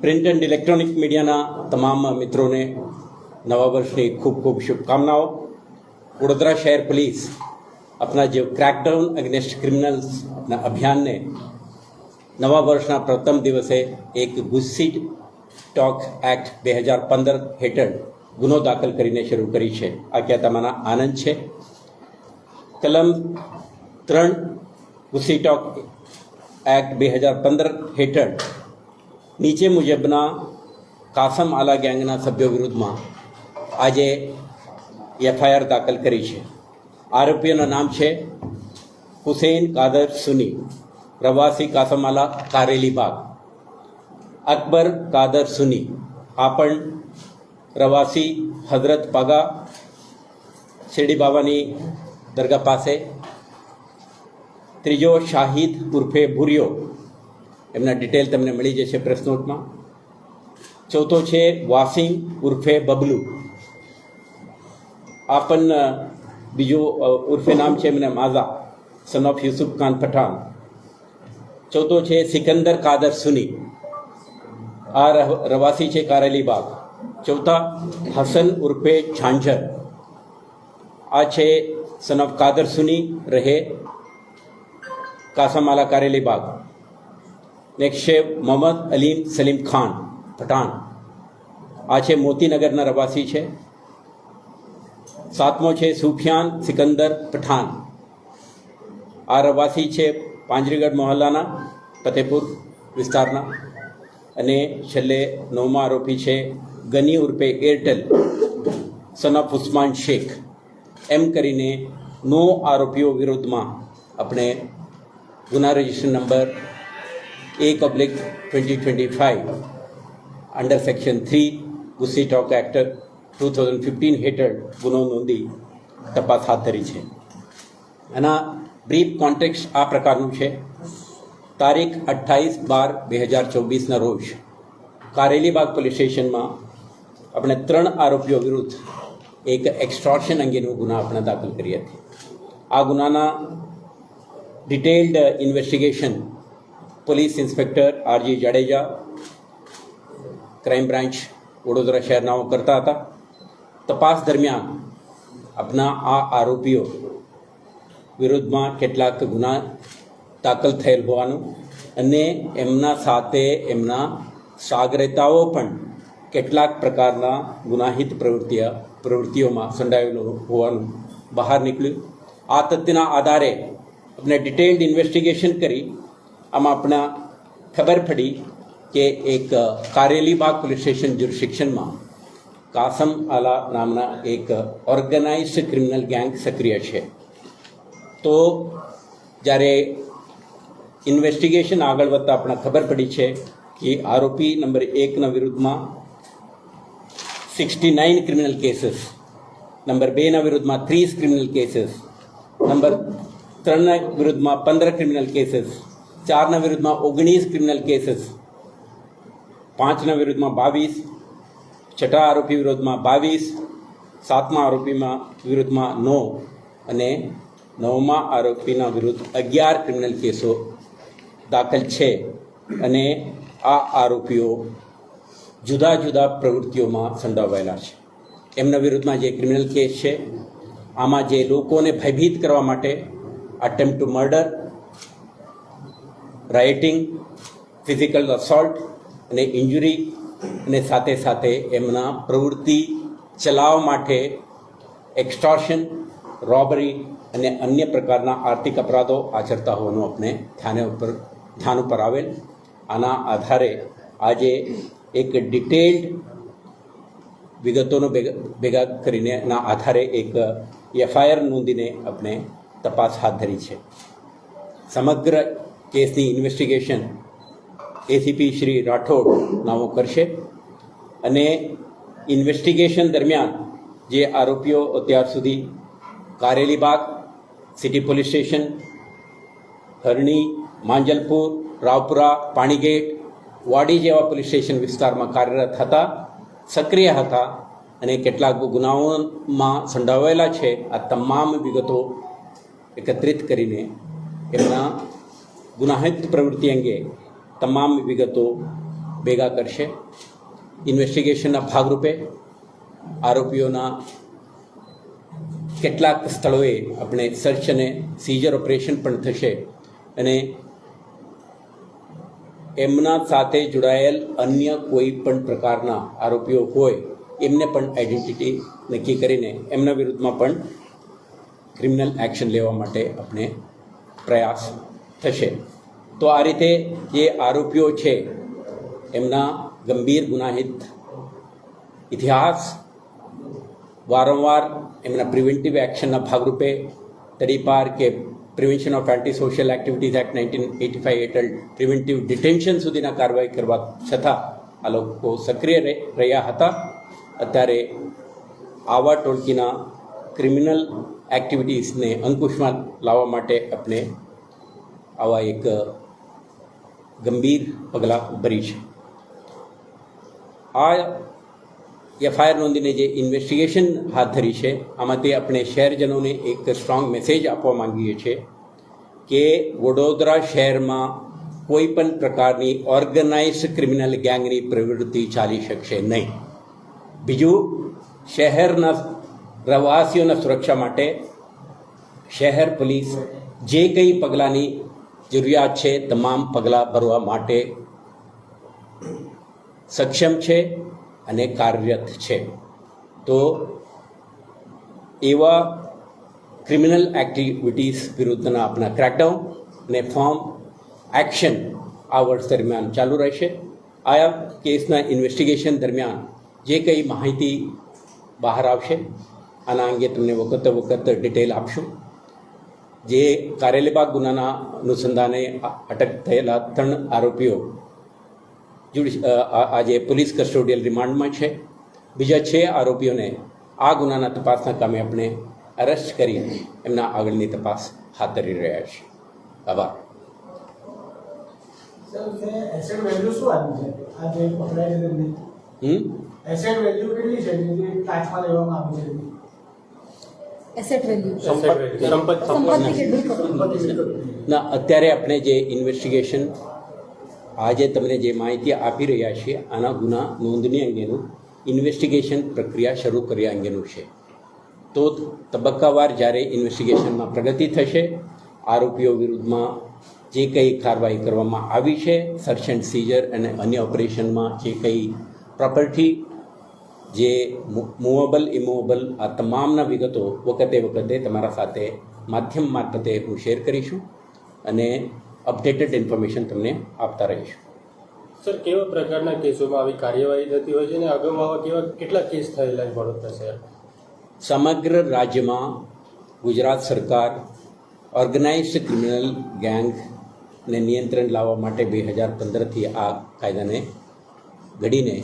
Print and electronic મીડિયાના તમામ મિત્રોને નવા વર્ષની ખૂબ ખૂબ શુભકામનાઓ. વડોદરા શહેર પોલીસ આપણા જે ક્રેકડાઉન અગેન્સ્ટ ક્રિમિનલ્સના અભિયાનને નવા વર્ષના પ્રથમ દિવસે એક ગુસ્સીડ ટોક એક્ટ બે હજાર પંદર હેઠળ ગુનો દાખલ કરીને શરૂ કરી છે. આ કહેતા મને આનંદ છે. કલમ ત્રણ ઉસીટોક એક્ટ બે હજાર પંદર હેઠળ નીચે મુજબના કાસમ આલા ગેંગના સભ્યો વિરુદ્ધમાં આજે એફઆઈઆર દાખલ કરી છે. આરોપીઓનું નામ છે હુસેન કાદર સુની, પ્રવાસી કાસમાલા કારેલી બાગ, અકબર કાદર સુની, આપણ પણ પ્રવાસી હજરત પાગા, શિરડી બાબાની દરગાહ પાસે ત્રીજો શાહિદ ઉર્ફે ભૂરિયો. એમના ડિટેલ તમને મળી જશે પ્રેસ નોટમાં ચોથો છે વાસિમ ઉર્ફે બબલુ. આ પણ બીજું ઉર્ફે નામ છે એમને માઝા સન ઓફ યુસુફ ખાન પઠાણ. ચોથો છે સિકંદર કાદર સુની. આ રવાસી છે કારેલી બાગ. ચોથા, હસન ઉર્ફે ઝાંઝર આ છે સન ઓફ કાદર સુની, રહે કાસામાલા કારેલી બાગ નેક્સ્ટ છે મોહમ્મદ અલીમ સલીમ ખાન પઠાણ આ છે મોતીનગરના રવાસી છે સાતમો છે સુફિયાન સિકંદર પઠાણ આ રવાસી છે પાંજરીગઢ મોહલ્લાના ફતેપુર વિસ્તારના અને છેલ્લે નવમા આરોપી છે ગની ઉર્ફે એરટેલ સન ઓફ ઉસ્માન શેખ એમ કરીને નો આરોપીઓ વિરુદ્ધમાં આપણે ગુના રજિસ્ટર નંબર એક oblique twenty twenty five under section three ગુસ્સી ટોક એક્ટ ટુ થાઉઝન્ડ ફિફ્ટીન હેઠળ ગુનો નોંધી તપાસ હાથ ધરી છે. એના બ્રીફ કોન્ટેક્સ આ પ્રકારનું છે. તારીખ અઠ્ઠાવીસ બાર બે હજાર ચોવીસના રોજ કારેલીબાગ પોલીસ સ્ટેશનમાં આપણે ત્રણ આરોપીઓ વિરુદ્ધ એક એક્સ્ટ્રોશન અંગેનો ગુના આપણે દાખલ કરી હતી. આ ગુનાના detailed investigation police inspector R G Jadeja crime branch Vadodara શહેરનાઓ કરતા હતા તપાસ દરમિયાન આપના આ આરોપીઓ વિરુદ્ધમાં કેટલાક ગુના દાખલ થયેલ હોવાનું અને એમના સાથે એમના સાગરેતાઓ પણ કેટલાક પ્રકારના ગુનાહિત પ્રવૃત્તિઓ પ્રવૃત્તિઓમાં સંડાયેલો હોવાનું બહાર નીકળ્યું આ તથ્યના આધારે આપણે ડિટેલ્ડ ઇન્વેસ્ટિગેશન કરી આમાં આપણા ખબર પડી કે એક કારેલીબાગ પોલીસ સ્ટેશન જ્યુરિસ્ડિક્શનમાં કાસમ આલા નામના એક ઓર્ગેનાઇઝડ ક્રિમિનલ ગેંગ સક્રિય છે તો જ્યારે ઇન્વેસ્ટિગેશન આગળ વધતા આપણે ખબર પડી છે કે આરોપી નંબર એકના વિરુદ્ધમાં sixty nine criminal cases number બેના વિરુદ્ધમાં ત્રીસ ક્રિમિનલ કેસીસ નંબર ત્રણના વિરુદ્ધમાં પંદર ક્રિમિનલ કેસીસ ચારના વિરુદ્ધમાં ઓગણીસ ક્રિમિનલ કેસીસ પાંચના વિરુદ્ધમાં બાવીસ છઠ્ઠા આરોપી વિરુદ્ધમાં બાવીસ સાતમા આરોપીમાં વિરુદ્ધમાં નવ અને નવમા આરોપીના વિરુદ્ધ અગિયાર ક્રિમિનલ કેસો દાખલ છે અને આ આરોપીઓ જુદા જુદા પ્રવૃત્તિઓમાં સંડોવાયેલા છે એમના વિરુદ્ધમાં જે ક્રિમિનલ કેસ છે આમાં જે લોકોને ભયભીત કરવા માટે attempt to murder rioting physical assault અને ઇન્જુરી અને સાથે સાથે એમના પ્રવૃત્તિ ચલાવવા માટે એક્સ્ટોર્શન રોબરી અને અન્ય પ્રકારના આર્થિક અપરાધો આચરતા હોવાનું આપણે ધ્યાને ઉપર, ધ્યાન ઉપર આવેલ. આના આધારે આજે એક ડિટેલ્ડ વિગતોનો ભેગા ભેગા કરીને એના આધારે એક એફઆઈઆર નોંધીને આપણે તપાસ હાથ ધરી છે. સમગ્ર કેસની ઇન્વેસ્ટિગેશન એસીપી શ્રી રાઠોડ નામો કરશે અને ઇન્વેસ્ટિગેશન દરમિયાન જે આરોપીઓ અત્યાર સુધી Karelibagh city police station Harni Manjalpur, Raopura, Panigate, Wadi જેવા પોલીસ સ્ટેશન વિસ્તારમાં કાર્યરત હતા, સક્રિય હતા અને કેટલાક ગુનાઓમાં સંડોવાયેલા છે. આ તમામ વિગતો એકત્રિત કરીને એમના ગુનાહિત પ્રવૃત્તિ અંગે તમામ વિગતો ભેગા કરશે. ઇન્વેસ્ટિગેશનના ભાગરૂપે આરોપીઓના કેટલાક સ્થળોએ આપણે સર્ચ અને સીઝર ઓપરેશન પણ થશે અને એમના સાથે જોડાયેલ અન્ય કોઈ પણ પ્રકારના આરોપીઓ હોય એમને પણ આઈડેન્ટિટી નક્કી કરીને એમના વિરુદ્ધમાં પણ ક્રિમિનલ એક્શન લેવા માટે આપણે પ્રયાસ થશે. તો આ રીતે જે આરોપીઓ છે, એમના ગંભીર ગુનાહિત ઇતિહાસ વારંવાર એમના પ્રિવેન્ટિવ એક્શનના ભાગરૂપે તડીપાર કે prevention of anti social activities act nineteen eighty five હેઠળ પ્રિવેન્ટિવ ડિટેન્શન સુધીના કાર્યવાહી કરવા છતાં આ લોકો સક્રિય રહે- રહ્યા હતા. અત્યારે આવા ટોળકીના ક્રિમિનલ એક્ટિવિટીઝને અંકુશમાં લાવવા માટે આપણે આવા એક ગંભીર પગલાં ભરી છે. આ એફઆઈઆર નોંધીને જે ઇન્વેસ્ટિગેશન હાથ ધરી છે આમાંથી આપણે શહેરજનોને એક સ્ટ્રોંગ મેસેજ આપવા માંગીએ છીએ કે વડોદરા શહેરમાં કોઈ પણ પ્રકારની ઓર્ગેનાઇઝ ક્રિમિનલ ગેંગની પ્રવૃત્તિ ચાલી શકશે નહીં. બીજું, શહેરના રહેવાસીઓના સુરક્ષા માટે શહેર, પોલીસ જે કંઈ પગલાંની જરૂરિયાત છે, તમામ પગલાં ભરવા માટે સક્ષમ છે અને કાર્યરત છે. તો એવા ક્રિમિનલ એક્ટિવિટીઝ વિરુદ્ધના આપણા ક્રેકડાઉન અને ફોર્મ એક્શન આ વર્ષ દરમિયાન ચાલુ રહેશે. આ કેસના ઇન્વેસ્ટિગેશન દરમિયાન જે કંઈ માહિતી બહાર આવશે આના અંગે તમને વખત વખત ડિટેલ આપશું જે કારેલીબાગ ગુનાના અનુસંધાને અટક થયેલા ત્રણ આરોપીઓ આજે પોલીસ કસ્ટોડિયલ રિમાન્ડમાં છે બીજા છ આરોપીઓને આ ગુનાના તપાસના કામે આપણે અરેસ્ટ કરી એમના આગળની તપાસ હાથ ધરી રહ્યા છે આભાર હમ એસેટ વેલ્યુ કેટલી છે જે ટાચમાં લેવામાં આવી છે એસેટ વેલ્યુ સંપત્તિ. સંપત્તિ. કેટલી ના અત્યારે આપણે જે ઇન્વેસ્ટિગેશન આજે તમને જે માહિતી આપી રહ્યા છીએ આના ગુના નોંધણી અંગેનું ઇન્વેસ્ટિગેશન પ્રક્રિયા શરૂ કર્યા અંગેનું છે. તો તબક્કાવાર જ્યારે ઇન્વેસ્ટિગેશનમાં પ્રગતિ થશે આરોપીઓ વિરુદ્ધમાં જે કંઈ કાર્યવાહી કરવામાં આવી છે સર્ચ એન્ડ સીઝર અને અન્ય ઓપરેશનમાં જે કંઈ પ્રોપર્ટી જે મૂવેબલ ઇમૂવેબલ આ તમામના વિગતો વખતે વખતે તમારા સાથે માધ્યમ મારફતે હું શેર કરીશું અને અપડેટેડ ઇન્ફોર્મેશન તમને આપતા રહીશું. સર કેવા પ્રકારના કેસોમાં આવી કાર્યવાહી થતી હોય છે અને અગાઉ આવા કેવા કેટલા કેસ થયેલા વડોદરા શહેર સમગ્ર રાજ્યમાં ગુજરાત સરકાર ઓર્ગેનાઇઝડ ક્રિમિનલ ગેંગને નિયંત્રણ લાવવા માટે બે હજાર પંદરથી આ કાયદાને ઘડીને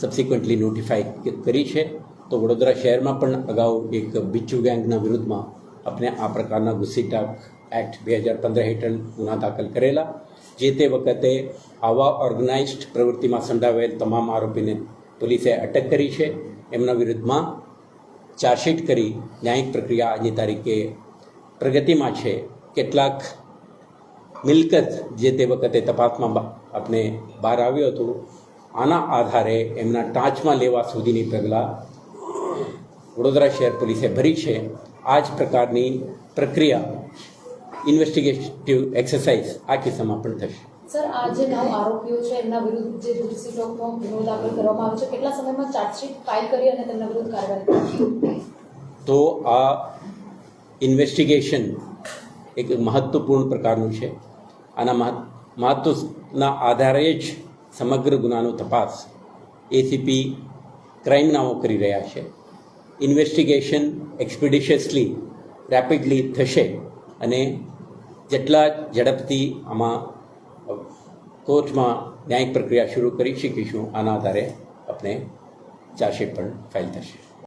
સબસિક્વન્ટલી નોટિફાઈ કરી છે. તો વડોદરા શહેરમાં પણ અગાઉ એક બિચ્ચુ ગેંગના વિરુદ્ધમાં આપણે આ પ્રકારના ગુસ્સીટાક એક્ટ બે હજાર પંદર હેઠળ ગુના દાખલ કરેલા. જે તે વખતે આવા ઓર્ગનાઇઝ્ડ પ્રવૃત્તિમાં સંડાવેલ તમામ આરોપીને પોલીસે અટક કરી છે. એમના વિરુદ્ધમાં ચાર્જશીટ કરી ન્યાયિક પ્રક્રિયા આજની તારીખે પ્રગતિમાં છે. કેટલાક મિલકત જે તે વખતે તપાસમાં આપણે બહાર આવ્યું હતું આના આધારે એમના ટાંચમાં લેવા સુધીની પગલાં વડોદરા શહેર પોલીસે ભરી છે. આ જ પ્રકારની પ્રક્રિયા ઇન્વેસ્ટિગેટિવ એક્સરસાઇઝ આ કિસ્સામાં પણ થશે. સર આ જે નવ આરોપીઓ છે એમના વિરુદ્ધ જે દુરસી ચોકનો ગુનો દાખલ કરવામાં આવ્યો છે કેટલા સમયમાં ચાર્જશીટ ફાઇલ કરી અને તેમના વિરુદ્ધ કાર્યવાહી તો આ ઇન્વેસ્ટિગેશન એક મહત્વપૂર્ણ પ્રકારનું છે. આના મહત્ મહત્વના આધારે જ સમગ્ર ગુનાનો તપાસ એસીપી ક્રાઇમ નામો કરી રહ્યા છે. ઇન્વેસ્ટિગેશન એક્સપિડિશિયસલી રેપિડલી થશે અને જેટલા ઝડપથી આમાં કોર્ટમાં ન્યાયિક પ્રક્રિયા શરૂ કરી શકીશું, આના આધારે આપણે ચાર્જશીટ પણ ફાઇલ થશે